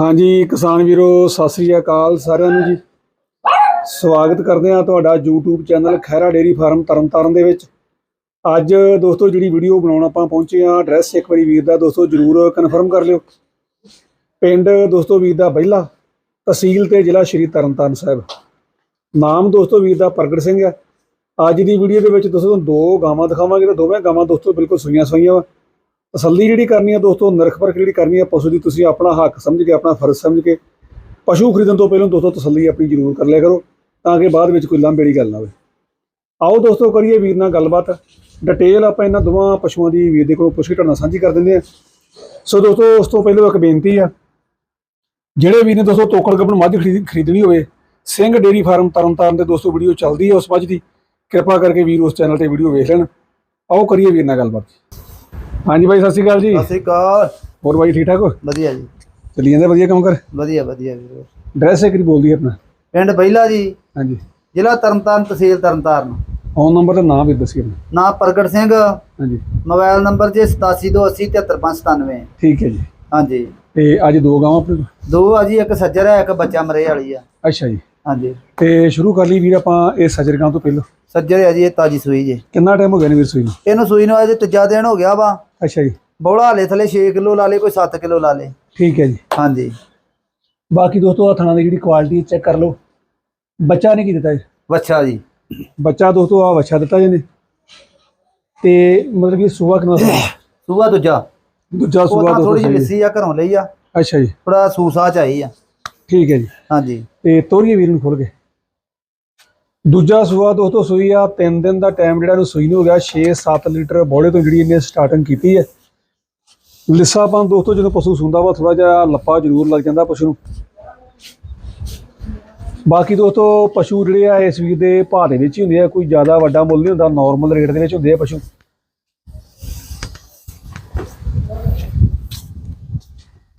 ਹਾਂਜੀ, ਕਿਸਾਨ ਵੀਰੋ, ਸਤਿ ਸ੍ਰੀ ਅਕਾਲ ਸਾਰਿਆਂ ਨੂੰ ਜੀ। ਸਵਾਗਤ ਕਰਦੇ ਹਾਂ ਤੁਹਾਡਾ YouTube channel Khaira dairy farm Tarntaran ਦੇ ਵਿੱਚ। ਅੱਜ ਦੋਸਤੋ, ਜਿਹੜੀ ਵੀਡੀਓ ਬਣਾਉਣ ਆਪਾਂ ਪਹੁੰਚੇ ਆ ਐਡਰੈਸ ਇੱਕ ਵਾਰੀ ਵੀਰ ਦਾ ਦੋਸਤੋ, ਜਰੂਰ ਕਨਫਰਮ ਕਰ ਲਿਓ। ਪਿੰਡ ਦੋਸਤੋ ਵੀਰ ਦਾ ਬਹਿਲਾ, ਤਹਿਸੀਲ ਤੇ ਜ਼ਿਲ੍ਹਾ ਸ਼੍ਰੀ ਤਰਨਤਾਰਨ ਸਾਹਿਬ। ਨਾਮ ਦੋਸਤੋ ਵੀਰ ਦਾ ਪ੍ਰਗਟ ਸਿੰਘ ਆ। ਅੱਜ ਦੀ ਵੀਡੀਓ ਦੇ ਵਿੱਚ ਦੋਸਤੋ ਤੁਹਾਨੂੰ ਦੋ ਗਾਵਾਂ ਦਿਖਾਵਾਂਗੇ ਤਾਂ ਦੋਵੇਂ ਗਾਵਾਂ ਦੋਸਤੋ ਬਿਲਕੁਲ ਸੂਈਆਂ ਸੂਈਆਂ ਵਾ। ਤਸੱਲੀ ਜਿਹੜੀ ਕਰਨੀ ਆ ਦੋਸਤੋ, ਨਰਖ ਪਰਖ ਜਿਹੜੀ ਕਰਨੀ ਆ ਪਸ਼ੂ ਦੀ, ਤੁਸੀਂ ਆਪਣਾ ਹੱਕ ਸਮਝ ਕੇ, ਆਪਣਾ ਫਰਜ਼ ਸਮਝ ਕੇ ਪਸ਼ੂ ਖਰੀਦਣ ਤੋਂ ਪਹਿਲਾਂ ਦੋਸਤੋ ਤਸੱਲੀ ਆਪਣੀ ਜ਼ਰੂਰ ਕਰ ਲਿਆ ਕਰੋ, ਤਾਂ ਕਿ ਬਾਅਦ ਵਿੱਚ ਕੋਈ ਲਾਂਭੇੜੀ ਗੱਲ ਨਾ ਹੋਵੇ। ਆਓ ਦੋਸਤੋ ਕਰੀਏ ਵੀਰ ਨਾਲ ਗੱਲਬਾਤ। ਡਿਟੇਲ ਆਪਾਂ ਇਹਨਾਂ ਦੋਵਾਂ ਪਸ਼ੂਆਂ ਦੀ ਵੀਰ ਦੇ ਕੋਲੋਂ ਪੁੱਛ ਕੇ ਤੁਹਾਡੇ ਨਾਲ ਸਾਂਝੀ ਕਰ ਦਿੰਦੇ ਆ ਸੋ ਦੋਸਤੋ, ਉਸ ਤੋਂ ਪਹਿਲਾਂ ਇੱਕ ਬੇਨਤੀ ਆ, ਜਿਹੜੇ ਵੀਰ ਨੇ ਦੋਸਤੋ ਤੋਕੜ ਗੱਬਣ ਮੱਝ ਖਰੀਦ, ਖਰੀਦਣੀ ਹੋਵੇ, ਸਿੰਘ ਡੇਰੀ ਫਾਰਮ ਤਰਨਤਾਰਨ ਦੇ ਦੋਸਤੋ ਵੀਡੀਓ ਚੱਲਦੀ ਹੈ ਉਸ ਮੱਝ ਦੀ, ਕਿਰਪਾ ਕਰਕੇ ਵੀਰ ਉਸ ਚੈਨਲ ਤੇ ਵੀਡੀਓ ਵੇਖ ਲੈਣ। ਆਓ ਕਰੀਏ ਵੀਰ ਨਾਲ ਗੱਲਬਾਤ। ਹਾਂਜੀ ਬਾਈ ਸਤਿ ਸ਼੍ਰੀ ਅਕਾਲ ਜੀ। ਸਤਿ ਸ਼੍ਰੀ ਅਕਾਲ। ਹੋਰ ਬਾਈ ਠੀਕ ਠਾਕ ਹੋ? ਵਧੀਆ ਜੀ। ਚੱਲੀ ਜਾਂਦੇ ਵਧੀਆ ਕੰਮ ਕਰ ਵਧੀਆ ਵਧੀਆ ਵੀਰ ਡਰੈਸ ਇੱਕ ਦੀ ਬੋਲਦੀ ਆਪਣਾ। ਪਿੰਡ ਬਈਲਾ ਜੀ। ਹਾਂਜੀ। ਜ਼ਿਲ੍ਹਾ ਤਰਨਤਾਰਨ ਤਹਿਸੀਲ ਤਰਨਤਾਰਨ। ਫੋਨ ਨੰਬਰ ਤੇ ਨਾਮ ਵੀ ਦੱਸਿਓ। ਨਾਮ ਪ੍ਰਗਟ ਸਿੰਘ। ਹਾਂਜੀ। ਮੋਬਾਈਲ ਨੰਬਰ ਜੀ 8728073597 ਠੀਕ ਹੈ ਜੀ। ਹਾਂਜੀ। ਤੇ ਅੱਜ ਦੋ ਗਾਵਾਂ ਆਪਣੇ ਕੋਲ? ਦੋ ਆ ਜੀ ਇੱਕ ਸੱਜਰ ਹੈ ਇੱਕ ਬੱਚਾ ਮਰੇ ਵਾਲੀ ਆ। ਅੱਛਾ ਜੀ। ਹਾਂਜੀ। ਤੇ ਸ਼ੁਰੂ ਕਰ ਲਈ ਵੀਰ ਆਪਾਂ ਇਹ ਸਜਰਗਾਂ ਤੋਂ ਪਹਿਲਾਂ। ਸੱਜਰ ਹੈ ਜੀ ਇਹ ਤਾਜੀ ਸੂਈ ਜੀ। ਕਿੰਨਾ ਟਾਈਮ ਹੋ ਗਿਆ ਨੇ ਵੀਰ ਸੂਈ ਨੂੰ? ਇਹਨੂੰ ਸੂਈ ਨੂੰ ਅਜੇ ਤੀਜਾ ਦਿਨ ਹੋ ਗਿਆ ਵਾ। ਅੱਛਾ ਜੀ। ਬੌਲਾ ਹਲੇ ਥਲੇ 6 ਕਿਲੋ ਲਾ ਲੇ ਕੋਈ 7 ਕਿਲੋ ਲਾ ਲੇ ਠੀਕ ਹੈ ਜੀ। ਹਾਂਜੀ। ਬਾਕੀ ਦੋਸਤੋ ਆ ਥਣਾ ਦੀ ਜਿਹੜੀ ਕੁਆਲਿਟੀ ਚੈੱਕ ਕਰ ਲਓ। ਬੱਚਾ ਨੇ ਕੀ ਦਿੱਤਾ ਜੀ? ਬੱਚਾ ਜੀ। ਬੱਚਾ ਦੋਸਤੋ ਆ ਬੱਚਾ ਦਿੱਤਾ ਜੀ ਨੇ ਤੇ ਮਤਲਬ ਕਿ ਸੂਆ ਕਿੰਨਾ? ਸੂਆ? ਦੂਜਾ। ਦੂਜਾ ਸੂਆ ਦੋਸਤੋ ਥੋੜੀ ਜਿਹੀ। ਲੱਸੀ ਆ ਘਰੋਂ ਲਈ ਆ। ਅੱਛਾ ਜੀ। ਥੋੜਾ ਸੂਸਾ ਚਾਹੀ ਆ। ਠੀਕ ਹੈ ਜੀ। ਹਾਂਜੀ। ਤੇ ਤੋਰੀਏ ਵੀਰ ਨੂੰ ਖੋਲ ਕੇ। ਦੂਜਾ ਸੂਆ ਦੋਸਤੋ ਸੂਈ ਆ 3 ਦਿਨ ਦਾ ਟਾਈਮ ਜਿਹੜਾ ਨੂੰ ਸੂਈ ਨੂੰ ਹੋ ਗਿਆ 6-7 ਲੀਟਰ ਬੋਲੇ ਤੋਂ ਜਿਹੜੀ ਇਹਨੇ ਸਟਾਰਟਿੰਗ ਕੀਤੀ ਹੈ। ਲਿੱਸਾਪਨ ਦੋਸਤੋ, ਜਦੋਂ ਪਸ਼ੂ ਸੁੰਦਾ ਵਾ ਥੋੜਾ ਜਿਹਾ ਲੱਪਾ ਜ਼ਰੂਰ ਲੱਗ ਜਾਂਦਾ ਪਸ਼ੂ ਨੂੰ। ਬਾਕੀ ਦੋਸਤੋ, ਪਸ਼ੂ ਜਿਹੜੇ ਆ, ਇਸ ਵੀਰ ਦੇ ਭਾਅ ਦੇ ਵਿੱਚ ਹੀ ਹੁੰਦੇ ਆ, ਕੋਈ ਜ਼ਿਆਦਾ ਵੱਡਾ ਮੁੱਲ ਨਹੀਂ ਹੁੰਦਾ ਨਾਰਮਲ ਰੇਟ ਦੇ ਵਿੱਚ ਹੁੰਦੇ ਆ ਪਸ਼ੂ।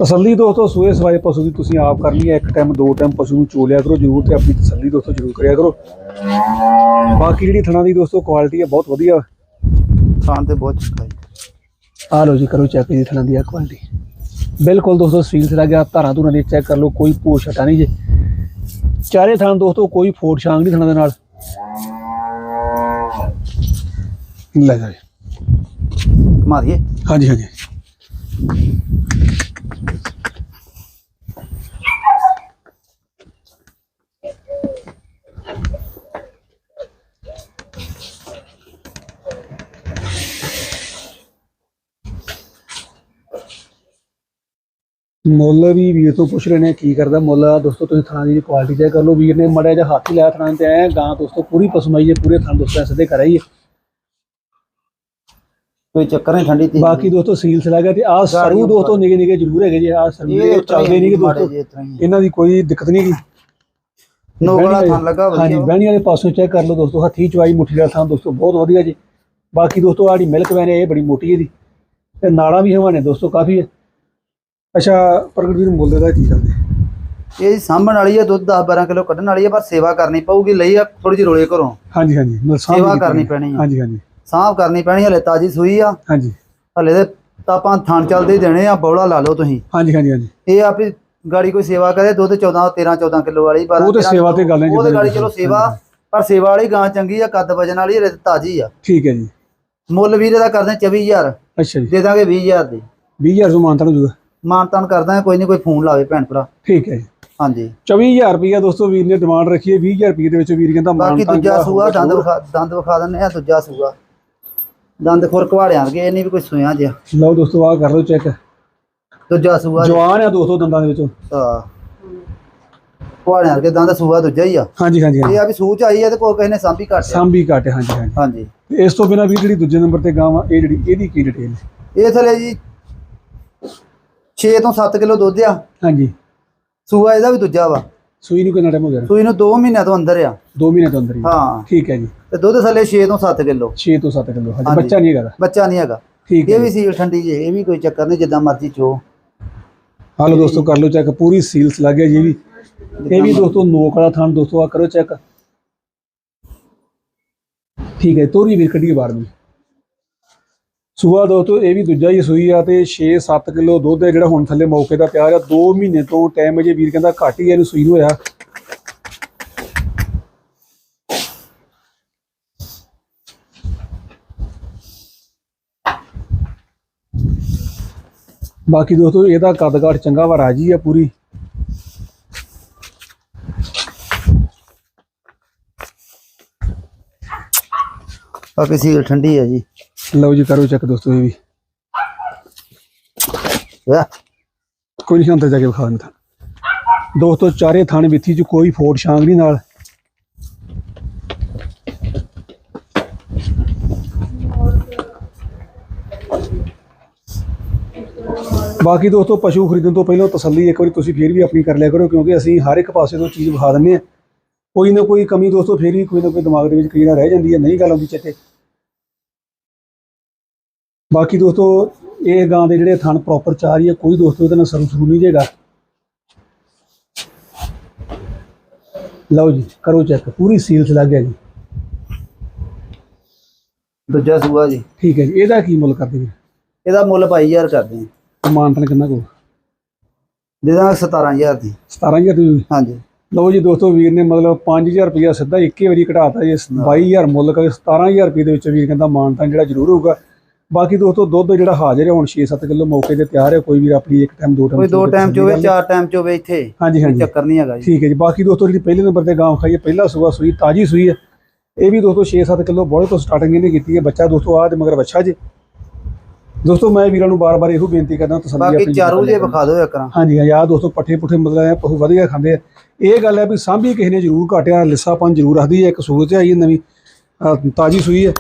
ਤਸੱਲੀ ਦੋਸਤੋ ਸੂਏ ਸਵਾਏ ਪਸ਼ੂ ਦੀ ਤੁਸੀਂ ਆਪ ਕਰਨੀ ਹੈ। ਇੱਕ ਟਾਈਮ ਦੋ ਟਾਈਮ ਪਸ਼ੂ ਨੂੰ ਚੋ ਲਿਆ ਕਰੋ ਜ਼ਰੂਰ ਤੇ ਆਪਣੀ ਤਸੱਲੀ ਦੋਸਤੋ ਜ਼ਰੂਰ ਕਰਿਆ ਕਰੋ। ਬਾਕੀ ਜਿਹੜੀ ਥਣਾ ਦੀ ਦੋਸਤੋ ਕੁਆਲਿਟੀ ਹੈ ਬਹੁਤ ਵਧੀਆ। ਖਾਣ ਤੇ ਬਹੁਤ ਜੀ। ਆ ਲਓ ਜੀ ਕਰੋ ਚੈੱਕ ਜੀ ਥਣਾ ਦੀ ਆ ਕੁਆਲਿਟੀ ਬਿਲਕੁਲ ਦੋਸਤੋ ਸੀਲ ਸਿਰਾ ਗਿਆ ਧਾਰਾਂ ਧੁਰਾਂ ਦੀ ਚੈੱਕ ਕਰ ਲਓ ਕੋਈ ਪੋਸ਼ ਹਟਾ ਨਹੀਂ ਜੇ। ਚਾਰੇ ਥਣ ਦੋਸਤੋ ਕੋਈ ਫੋਟ ਛਾਂਗ ਨਹੀਂ ਥਣਾ ਦੇ ਨਾਲ। ਲੈ ਜਾ ਦਈਏ? ਹਾਂਜੀ ਹਾਂਜੀ। ਮੁੱਲ ਵੀ ਵੀਰ ਤੋਂ ਪੁੱਛ ਰਹੇ ਨੇ ਕੀ ਕਰਦਾ ਮੁੱਲ ਦੋਸਤੋ ਤੁਸੀਂ ਥਣਾ ਦੀ ਕੁਆਲਿਟੀ ਚੈੱਕ ਕਰ ਲਓ। ਵੀਰ ਨੇ ਮੜਿਆ ਜਿਹਾ ਹੱਥ ਹੀ ਲਾਇਆ ਥਣਾ ਤੇ ਐ ਗਾਂ ਦੋਸਤੋ ਪੂਰੀ ਪਸਮਾਈ ਹੈ ਪੂਰੇ ਥਣ ਦੋਸਤੋ ਸਿੱਧੇ ਕਰਾਈ ਕੋਈ ਚੱਕਰ ਨਹੀਂ ਠੰਡੀ ਤੀ ਬਾਕੀ ਦੋਸਤੋ ਸੀਲ ਸਲਾ ਗਿਆ ਤੇ ਆ ਸਰੂ ਦੋਸਤੋ ਨਿਗੇ ਨਿਗੇ ਜ਼ਰੂਰ ਹੈਗੇ ਜੀ ਆ ਸਰੂ ਚੱਲਦੇ ਨਹੀਂ ਕਿ ਦੋਸਤੋ ਜੀ ਇਹਨਾਂ ਦੀ ਕੋਈ ਦਿੱਕਤ ਨਹੀਂ ਨੋਗਲਾ ਥਾਂ ਲੱਗਾ ਹਾਂਜੀ ਵਧੀਆ। ਬਹਿਣੀ ਵਾਲੇ ਪਾਸੋਂ ਚੈੱਕ ਕਰ ਲਓ ਦੋਸਤੋ ਹੱਥੀ ਚਵਾਈ ਮੁੱਠੀ ਦਾ ਥਾਂ ਦੋਸਤੋ ਬਹੁਤ ਵਧੀਆ ਜੀ। ਬਾਕੀ ਦੋਸਤੋ ਆੜੀ ਮਿਲਕ ਵੈਨ ਇਹ ਬੜੀ ਮੋਟੀ ਹੈ ਦੀ ਤੇ ਨਾੜਾਂ ਵੀ ਹਵਾਨੇ ਦੋਸਤੋ ਕਾਫੀ ਹੈ। ਅੱਛਾ ਪ੍ਰਗਟ ਵੀਰ ਮੁੱਲ ਦਾ ਕੀ ਕਰਦੇ ਇਹ ਸਾਂਭਣ ਵਾਲੀ ਹੈ ਦੁੱਧ 10 12 ਕਿਲੋ ਕੱਢਣ ਵਾਲੀ ਹੈ ਪਰ ਸੇਵਾ ਕਰਨੀ ਪਊਗੀ ਲਈ ਆ ਥੋੜੀ ਜਿਹੀ ਰੋਲੇ ਘਰੋਂ। ਹਾਂਜੀ ਹਾਂਜੀ ਸੇਵਾ ਵੀ ਕਰਨੀ। ਪੈਣੀ ਆ। ਹਾਂਜੀ ਹਾਂਜੀ। ਸਾਂਭ ਕਰਨੀ ਪੈਣੀ ਹਲੇ ਤਾਜੀ ਸੂਈ ਆ। ਹਾਂਜੀ। ਹਲੇ ਦੇ ਤਾਂ ਆਪਾਂ ਥਣ ਚੱਲਦੇ ਹੀ ਦੇਣੇ ਆ ਬੌਲਾ ਲਾ ਲਓ ਤੁਸੀਂ। ਹਾਂਜੀ ਹਾਂਜੀ ਹਾਂਜੀ। ਇਹ ਆ ਵੀ ਗਾੜੀ ਕੋਈ ਸੇਵਾ ਕਰੇ ਦੁੱਧ 14 13 14 ਕਿਲੋ ਵਾਲੀ 12 ਉਹ ਤੇ ਸੇਵਾ ਤੇ ਗੱਲ ਹੈ ਉਹ ਤੇ ਗਾੜੀ ਚਲੋ ਸੇਵਾ ਪਰ ਸੇਵਾ ਵਾਲੀ ਗਾਂ ਚੰਗੀ ਆ ਕੱਦ ਵਜਨ ਵਾਲੀ ਹਲੇ ਤੇ ਤਾਜੀ ਆ। ਠੀਕ ਹੈ ਜੀ। ਮੁੱਲ ਵੀਰੇ ਦਾ ਕਰਦੇ 24000 ਅੱਛਾ ਜੀ। ਦੇ ਦਾਂਗੇ 20000 ਦੀ। 20000 ਤੋਂ ਮਾਨਤਾ ਹੋ ਜੂਗਾ ਮਾਨਤਾਨ ਕਰਦਾ ਕੋਈ ਨਹੀਂ ਕੋਈ ਫੋਨ ਲਾਵੇ ਭੈਣ ਭਰਾ। ਠੀਕ ਹੈ ਜੀ। ਹਾਂਜੀ। 24000 ਰੁਪਇਆ ਦੋਸਤੋ ਵੀਰ ਨੇ ਡਿਮਾਂਡ ਰੱਖੀ ਹੈ 20000 ਰੁਪਏ ਦੇ ਵਿੱਚ ਵੀਰ ਕਹਿੰਦਾ ਬਾਕੀ ਮਾਨਤਾ ਦੂਜਾ ਸੂਆ ਦੰਦ ਵਿਖਾ ਦੰਦ ਵਿਖਾ ਦਿੰਦੇ ਆ ਦੂਜਾ ਸੂਆ। ਦੰਦ ਖੁਰ ਘਵਾੜਿਆਂ ਵਰਗੇ ਇਹ ਨਹੀਂ ਵੀ ਕੋਈ ਸੂਆ ਜਿਹਾ। ਲਓ ਦੋਸਤੋ ਆਹ ਕਰ ਲਓ ਚੈੱਕ ਦੂਜਾ ਸੂਆ ਜਵਾਨ ਆ ਦੋਸਤੋ ਦੰਦਾਂ ਦੇ ਵਿੱਚੋਂ। ਹਾਂ। ਘਵਾੜਿਆਂ ਵਰਗੇ ਦੰਦ ਸੂਆ ਦੂਜਾ ਹੀ ਆ। ਹਾਂਜੀ ਹਾਂਜੀ ਇਹ ਆ ਵੀ ਸੂਚ ਆਈ ਆ ਤੇ ਕੋਈ ਕਿਸੇ ਨੇ ਸਾਂਭੀ ਘੱਟ। ਸਾਂਭੀ ਘੱਟ ਹਾਂਜੀ ਹਾਂਜੀ। ਇਸ ਤੋਂ ਬਿਨਾ ਵੀ ਜਿਹੜੀ ਦੂਜੇ ਨੰਬਰ ਤੇ ਗਾਂ ਇਹ ਜਿਹੜੀ ਇਹਦੀ ਕੀ ਡਿਟੇਲ ਇਹ ਥਲੇ ਜੀ 6 ਤੋਂ 7 ਕਿਲੋ ਦੁੱਧ ਆ। ਹਾਂਜੀ। ਸੂਆ ਇਹਦਾ ਵੀ ਦੂਜਾ ਵਾ। ਸੂਈ ਨੂੰ ਕਿੰਨਾ ਟਾਈਮ ਹੋ ਗਿਆ? ਸੂਈ ਨੂੰ 2 ਮਹੀਨਿਆਂ ਤੋਂ ਅੰਦਰ ਆ। 2 ਮਹੀਨੇ ਤੋਂ ਅੰਦਰ ਹੀ ਹਾਂ। ਠੀਕ ਹੈ ਜੀ। ਤੇ ਦੁੱਧ ਥਲੇ 6 ਤੋਂ 7 ਕਿਲੋ। 6 ਤੋਂ 7 ਕਿਲੋ। ਹਾਂਜੀ। ਬੱਚਾ ਨਹੀਂ ਹੈਗਾ ਬੱਚਾ ਨਹੀਂ ਹੈਗਾ। ਠੀਕ ਇਹ ਵੀ ਸੀਲ ਠੰਡੀ ਜੇ ਇਹ ਵੀ ਕੋਈ ਚੱਕਰ ਨਹੀਂ ਜਿੱਦਾਂ ਮਰਜ਼ੀ ਚੋ। ਹਾਲੋ ਦੋਸਤੋ ਕਰ ਲਓ ਚੈੱਕ ਪੂਰੀ ਸੀਲਸ ਲੱਗ ਗਿਆ ਜੀ ਵੀ। ਇਹ ਵੀ ਦੋਸਤੋ ਨੋਕ ਵਾਲਾ ਥਾਨ ਦੋਸਤੋ ਆ ਕਰੋ ਚੈੱਕ ਠੀਕ ਹੈ ਤੋਰੀ ਵੀ ਕੱਢੀ ਬਾਹਰ ਨੂੰ। ਸੂਆ ਦੋਸਤੋ ਇਹ ਵੀ ਦੂਜਾ ਹੀ ਸੂਈ ਆ ਤੇ 6-7 ਕਿਲੋ ਦੁੱਧ ਹੈ ਜਿਹੜਾ ਹੁਣ ਥੱਲੇ ਮੌਕੇ ਦਾ ਤਿਆਰ ਆ। 2 ਮਹੀਨੇ ਤੋਂ ਟਾਈਮ ਅਜੇ ਵੀਰ ਕਹਿੰਦਾ ਘੱਟ ਹੀ ਇਹਨੂੰ ਸੂਈ ਹੋਇਆ। ਬਾਕੀ ਦੋਸਤੋ, ਇਹਦਾ ਕੱਦ ਕਾਠ ਚੰਗਾ ਵਾ, ਰਾਜੀ ਆ ਪੂਰੀ। ਬਾਕੀ ਸੀਲ ਠੰਡੀ ਹੈ ਜੀ। ਲਓ ਜੀ, ਕਰੋ ਚੈੱਕ ਦੋਸਤੋ, ਇਹ ਵੀ। ਕੋਈ ਨਹੀਂ, ਅੰਦਰ ਜਾ ਕੇ ਵਿਖਾ ਦਿੰਦਾ। ਦੋਸਤੋ, ਚਾਰੇ ਥਾਣੇ ਵਿੱਥੀ ਚ ਕੋਈ ਫੋਟ ਛਾਂਗ ਨਹੀਂ ਨਾਲ। ਬਾਕੀ ਦੋਸਤੋ, ਪਸ਼ੂ ਖਰੀਦਣ ਤੋਂ ਪਹਿਲਾਂ ਤਸੱਲੀ ਇੱਕ ਵਾਰੀ ਤੁਸੀਂ ਫੇਰ ਵੀ ਆਪਣੀ ਕਰ ਲਿਆ ਕਰੋ, ਕਿਉਂਕਿ ਅਸੀਂ ਹਰ ਇੱਕ ਪਾਸੇ ਤੋਂ ਚੀਜ਼ ਵਿਖਾ ਦਿੰਨੇ ਆ ਕੋਈ ਨਾ ਕੋਈ ਕਮੀ ਦੋਸਤੋ, ਫੇਰ ਵੀ ਕੋਈ ਨਾ ਕੋਈ ਦਿਮਾਗ ਦੇ ਵਿੱਚ ਕਈ ਨਾ ਰਹਿ ਜਾਂਦੀ ਹੈ। ਨਹੀਂ ਗੱਲ ਆਉਂਦੀ ਚੇਤੇ। ਬਾਕੀ ਦੋਸਤੋ ਇਹ ਗਾਂ ਦੇ ਜਿਹੜੇ ਥਣ ਪ੍ਰੋਪਰ ਚਾਰ ਹੀ ਆ ਕੋਈ ਦੋਸਤੋ ਇਹਦੇ ਨਾਲ ਸਰੂ ਸਰੂ ਨਹੀਂ ਜੇਗਾ। ਲਓ ਜੀ ਕਰੋ ਚੈੱਕ ਪੂਰੀ ਸੀਲ ਚ ਲੱਗ ਗਿਆ ਜੀ। ਦੂਜਾ ਸੂਆ ਜੀ। ਠੀਕ ਹੈ ਜੀ ਇਹਦਾ ਕੀ ਮੁੱਲ ਕਰਦੇ ਜੀ? ਇਹਦਾ ਮੁੱਲ 22000 ਕਰਦੇ ਹਾਂ ਮਾਨਤਨ ਕਿੰਨਾ ਕੋ? ਦੇ ਦਾਂਗੇ 17000 ਦੀ। 17000 ਦੀ ਹਾਂਜੀ। ਲਓ ਜੀ ਦੋਸਤੋ ਵੀਰ ਨੇ ਮਤਲਬ 5000 ਰੁਪਇਆ ਸਿੱਧਾ ਇੱਕੇ ਵਾਰੀ ਘਟਾਤਾ ਜੀ 22000 ਮੁੱਲ ਕਰੇ 17000 ਰੁਪਏ ਦੇ ਵਿੱਚ ਵੀਰ ਕਹਿੰਦਾ ਮਾਨਤਨ ਜਿਹੜਾ ਜ਼ਰੂਰ ਹੋਊਗਾ। ਬਾਕੀ ਦੋਸਤੋ ਦੁੱਧ ਜਿਹੜਾ ਹਾਜ਼ਰ ਹੈ ਹੁਣ 6-7 ਕਿਲੋ ਮੌਕੇ ਤੇ ਤਿਆਰ ਹੈ। ਕੋਈ ਵੀਰ ਆਪਣੀ ਇੱਕ ਟਾਈਮ ਦੋ ਟਾਈਮ ਕੋਈ ਦੋ ਟਾਈਮ ਚ ਹੋਵੇ ਚਾਰ ਟਾਈਮ ਚ ਹੋਵੇ ਇੱਥੇ ਹਾਂਜੀ ਹਾਂਜੀ। ਚੱਕਰ ਨਹੀਂ ਹੈਗਾ ਜੀ। ਠੀਕ ਹੈ ਜੀ। ਬਾਕੀ ਦੋਸਤੋ ਜਿਹੜੀ ਪਹਿਲੇ ਨੰਬਰ ਤੇ ਗਾਂ ਖਾਈ ਹੈ ਪਹਿਲਾ ਸੂਆ ਸੂਈ ਤਾਜੀ ਸੂਈ ਹੈ। ਇਹ ਵੀ ਦੋਸਤੋ 6-7 ਕਿਲੋ ਬੋਲੇ ਤੋਂ ਸਟਾਰਟਿੰਗ ਇਹਨੇ ਕੀਤੀ ਹੈ। ਬੱਚਾ ਦੋਸਤੋ ਆਹ ਤੇ ਮਗਰ ਵੱਛਾ ਜੀ। ਦੋਸਤੋ ਮੈਂ ਵੀਰਾਂ ਨੂੰ ਬਾਰ-ਬਾਰ ਇਹੋ ਬੇਨਤੀ ਕਰਦਾ ਤਸੱਲੀ ਬਾਕੀ ਚਾਰੂ ਜੇ ਵਿਖਾ ਦਿਓ ਇੱਕ ਰਾਂ ਹਾਂਜੀ ਹਾਂ ਯਾਰ ਦੋਸਤੋ ਪੱਠੇ ਪੁੱਠੇ ਮਤਲਬ ਪਸ਼ੂ ਵਧੀਆ ਖਾਂਦੇ ਆ। ਇਹ ਗੱਲ ਹੈ ਵੀ ਸਾਂਭੀ ਕਿਸੇ ਨੇ ਜ਼ਰੂਰ ਘਾਟਿਆ ਲਿੱਸਾਪਨ ਜ਼ਰੂਰ ਰੱਖਦੀ ਹੈ। ਇੱਕ ਸੂਰਤ ਆਈ ਨਵੀਂ। ਤਾਜੀ ਸੂਈ ਹੈ।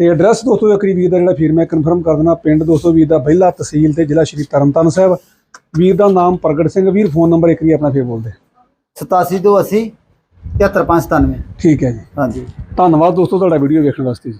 ਤੇ ਐਡਰੈਸ ਦੋਸਤੋ ਇੱਕ ਵਾਰੀ ਦਾ ਜਿਹੜਾ ਫਿਰ ਮੈਂ ਕਨਫਰਮ ਕਰ ਦੇਣਾ ਪਿੰਡ ਦੋਸਤੋ ਵੀਰ ਦਾ ਬਹਿਲਾ ਤਹਿਸੀਲ ਤੇ ਜ਼ਿਲ੍ਹਾ ਸ਼੍ਰੀ ਤਰਨਤਾਰਨ ਸਾਹਿਬ। ਵੀਰ ਦਾ ਨਾਮ ਪ੍ਰਗਟ ਸਿੰਘ ਵੀਰ ਫੋਨ ਨੰਬਰ ਇੱਕ ਵਾਰੀ ਆਪਣਾ ਫੇਰ ਬੋਲਦੇ। 87 ਤੋਂ 80 73597 ਠੀਕ ਹੈ ਜੀ। ਹਾਂਜੀ। ਧੰਨਵਾਦ ਦੋਸਤੋ ਤੁਹਾਡਾ ਵੀਡੀਓ ਵੇਖਣ ਵਾਸਤੇ ਜੀ।